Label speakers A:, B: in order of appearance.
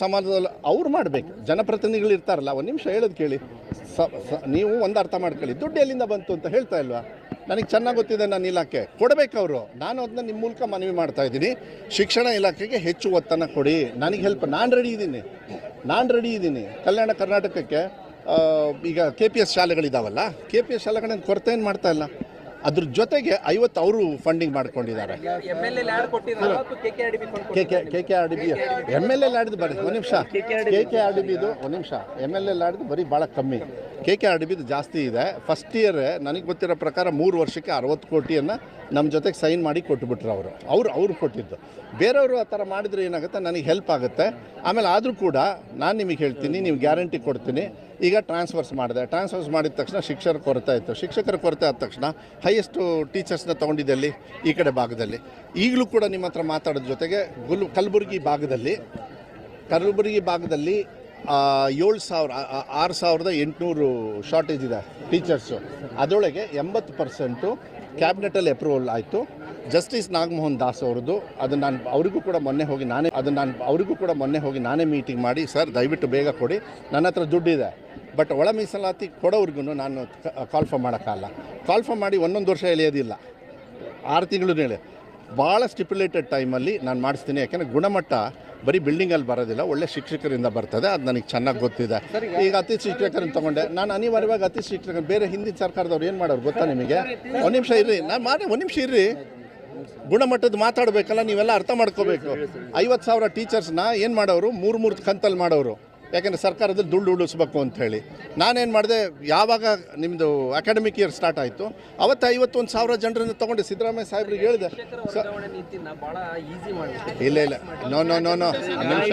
A: ಸಮಾಜದಲ್ಲಿ ಅವ್ರು ಮಾಡಬೇಕು. ಜನಪ್ರತಿನಿಧಿಗಳು ಇರ್ತಾರಲ್ಲ, ಒಂದು ನಿಮಿಷ ಹೇಳೋದು ಕೇಳಿ. ಸ ನೀವು ಒಂದು ಅರ್ಥ ಮಾಡ್ಕೊಳ್ಳಿ. ದುಡ್ಡು ಎಲ್ಲಿಂದ ಬಂತು ಅಂತ ಹೇಳ್ತಾ ಇಲ್ವಾ? ನನಗೆ ಚೆನ್ನಾಗಿ ಗೊತ್ತಿದೆ ನನ್ನ ಇಲಾಖೆ. ಅವರು. ನಾನು ಅದನ್ನ ನಿಮ್ಮ ಮೂಲಕ ಮನವಿ ಮಾಡ್ತಾ ಇದ್ದೀನಿ. ಶಿಕ್ಷಣ ಇಲಾಖೆಗೆ ಹೆಚ್ಚು ಒತ್ತನ್ನು ಕೊಡಿ. ನನಗೆ ಹೆಲ್ಪ್ ನಾನು ರೆಡಿ ಇದ್ದೀನಿ. ನಾನು ರೆಡಿ ಇದ್ದೀನಿ. ಕಲ್ಯಾಣ ಕರ್ನಾಟಕಕ್ಕೆ ಈಗ ಕೆ ಪಿ ಎಸ್ ಶಾಲೆಗಳಿದಾವಲ್ಲ ಕೆ ಪಿ ಎಸ್ ಶಾಲೆಗಳನ್ನು ಕೊರತೆ ಏನು ಮಾಡ್ತಾ ಇಲ್ಲ? ಅದ್ರ ಜೊತೆಗೆ ಐವತ್ತು ಅವರು ಫಂಡಿಂಗ್ ಮಾಡ್ಕೊಂಡಿದ್ದಾರೆ.
B: K K
A: K K R D B M L L ಆಡಿದ್ದು ಬರೀ ಒಂದು ನಿಮಿಷ. ಕೆ ಕೆ ಆರ್ ಡಿ ಬಿದು ಒಂದು ನಿಮಿಷ. ಎಂ ಎಲ್ ಎಲ್ ಆಡಿದ್ದು ಬರೀ ಭಾಳ ಕಮ್ಮಿ. ಕೆ ಕೆ ಆರ್ ಡಿ ಬಿದು ಜಾಸ್ತಿ ಇದೆ. ಫಸ್ಟ್ ಇಯರ್ ನನಗೆ ಗೊತ್ತಿರೋ ಪ್ರಕಾರ ಮೂರು ವರ್ಷಕ್ಕೆ ಅರವತ್ತು ಕೋಟಿಯನ್ನು ನಮ್ಮ ಜೊತೆಗೆ ಸೈನ್ ಮಾಡಿ ಕೊಟ್ಬಿಟ್ರು ಅವರು. ಅವ್ರು ಅವ್ರು ಕೊಟ್ಟಿದ್ದು. ಬೇರೆಯವರು ಆ ಥರ ಮಾಡಿದರೆ ಏನಾಗುತ್ತೆ? ನನಗೆ ಹೆಲ್ಪ್ ಆಗುತ್ತೆ. ಆಮೇಲೆ ಆದರೂ ಕೂಡ ನಾನು ನಿಮಗೆ ಹೇಳ್ತೀನಿ ನೀವು ಗ್ಯಾರಂಟಿ ಕೊಡ್ತೀನಿ. ಈಗ ಟ್ರಾನ್ಸ್ಫರ್ಸ್ ಮಾಡಿದೆ. ಟ್ರಾನ್ಸ್ಫರ್ಸ್ ಮಾಡಿದ ತಕ್ಷಣ ಶಿಕ್ಷಕರ ಕೊರತೆ ಆಯಿತು. ಶಿಕ್ಷಕರ ಕೊರತೆ ಆದ ತಕ್ಷಣ ಹೈಯೆಸ್ಟು ಟೀಚರ್ಸ್ನ ತೊಗೊಂಡಿದ್ದಲ್ಲಿ ಈ ಕಡೆ ಭಾಗದಲ್ಲಿ. ಈಗಲೂ ಕೂಡ ನಿಮ್ಮ ಹತ್ರ ಮಾತಾಡೋದ್ರ ಜೊತೆಗೆ ಗುಲ್, ಕಲಬುರಗಿ ಭಾಗದಲ್ಲಿ ಕಲಬುರಗಿ ಭಾಗದಲ್ಲಿ ಏಳು ಸಾವಿರ ಆರು ಸಾವಿರದ ಎಂಟುನೂರು ಶಾರ್ಟೇಜ್ ಇದೆ ಟೀಚರ್ಸು ಅದರೊಳಗೆ ಎಂಬತ್ತು ಪರ್ಸೆಂಟು ಕ್ಯಾಬಿನೆಟಲ್ಲಿ ಅಪ್ರೂವಲ್ ಆಯಿತು. ಜಸ್ಟಿಸ್ ನಾಗಮೋಹನ್ ದಾಸ್ ಅವ್ರದ್ದು ಅದನ್ನು ನಾನು ಅವರಿಗೂ ಕೂಡ ಮೊನ್ನೆ ಹೋಗಿ ನಾನೇ ಅದನ್ನು ನಾನು ಅವರಿಗೂ ಕೂಡ ಮೊನ್ನೆ ಹೋಗಿ ನಾನೇ ಮೀಟಿಂಗ್ ಮಾಡಿ ಸರ್ ದಯವಿಟ್ಟು ಬೇಗ ಕೊಡಿ ನನ್ನ ಹತ್ರ ದುಡ್ಡಿದೆ. ಬಟ್ ಒಳ ಮೀಸಲಾತಿ ಕೊಡೋವ್ರಿಗೂ ನಾನು ಕಾಲ್ಫ ಮಾಡೋಕ್ಕಲ್ಲ ಕಾಲ್ಫ ಮಾಡಿ ಒಂದೊಂದು ವರ್ಷ ಎಳೆಯೋದಿಲ್ಲ. ಆರು ತಿಂಗಳು ಹೇಳಿ ಭಾಳ ಸ್ಟಿಪ್ಯುಲೇಟೆಡ್ ಟೈಮಲ್ಲಿ ನಾನು ಮಾಡಿಸ್ತೀನಿ ಯಾಕೆಂದರೆ ಗುಣಮಟ್ಟ ಬರೀ ಬಿಲ್ಡಿಂಗಲ್ಲಿ ಬರೋದಿಲ್ಲ ಒಳ್ಳೆ ಶಿಕ್ಷಕರಿಂದ ಬರ್ತದೆ ಅದು ನನಗೆ ಚೆನ್ನಾಗಿ ಗೊತ್ತಿದೆ. ಈಗ ಅತಿ ಶಿಕ್ಷಕರನ್ನು ತೊಗೊಂಡೆ. ನಾನು ಅನಿವಾರ್ಯವಾಗಿ ಅತಿ ಶಿಕ್ಷಕ ಬೇರೆ ಹಿಂದಿನ ಸರ್ಕಾರದವ್ರು ಏನು ಮಾಡೋರು ಗೊತ್ತಾ ನಿಮಗೆ? ಒಂದು ನಿಮಿಷ ಇರ್ರಿ ನಾನು ಮಾಡಿ ಒಂದು ನಿಮಿಷ ಇರ್ರಿ. ಗುಣಮಟ್ಟದ ಮಾತಾಡಬೇಕಲ್ಲ ನೀವೆಲ್ಲ ಅರ್ಥ ಮಾಡ್ಕೋಬೇಕು. ಐವತ್ತು ಸಾವಿರ ಟೀಚರ್ಸ್ನ ಏನು ಮಾಡೋರು? ಮೂರು ಮೂರು ಕಂತಲ್ಲಿ ಮಾಡೋರು. ಯಾಕೆಂದರೆ ಸರ್ಕಾರದಲ್ಲಿ ದುಡ್ಡು ಉಳಿಸ್ಬೇಕು ಅಂತ ಹೇಳಿ. ನಾನೇನು ಮಾಡಿದೆ ಯಾವಾಗ ನಿಮ್ಮದು ಅಕಾಡೆಮಿಕ್ ಇಯರ್ ಸ್ಟಾರ್ಟ್ ಆಯಿತು ಅವತ್ತು ಐವತ್ತೊಂದು ಸಾವಿರ ಜನರನ್ನ ತೊಗೊಂಡು ಸಿದ್ದರಾಮಯ್ಯ ಸಾಹೇಬ್ರಿಗೆ ಹೇಳಿದೆ. ಇಲ್ಲ ಇಲ್ಲ. ನೋ ನೋ ನೋ ನೋ ನಿಮಿಷ.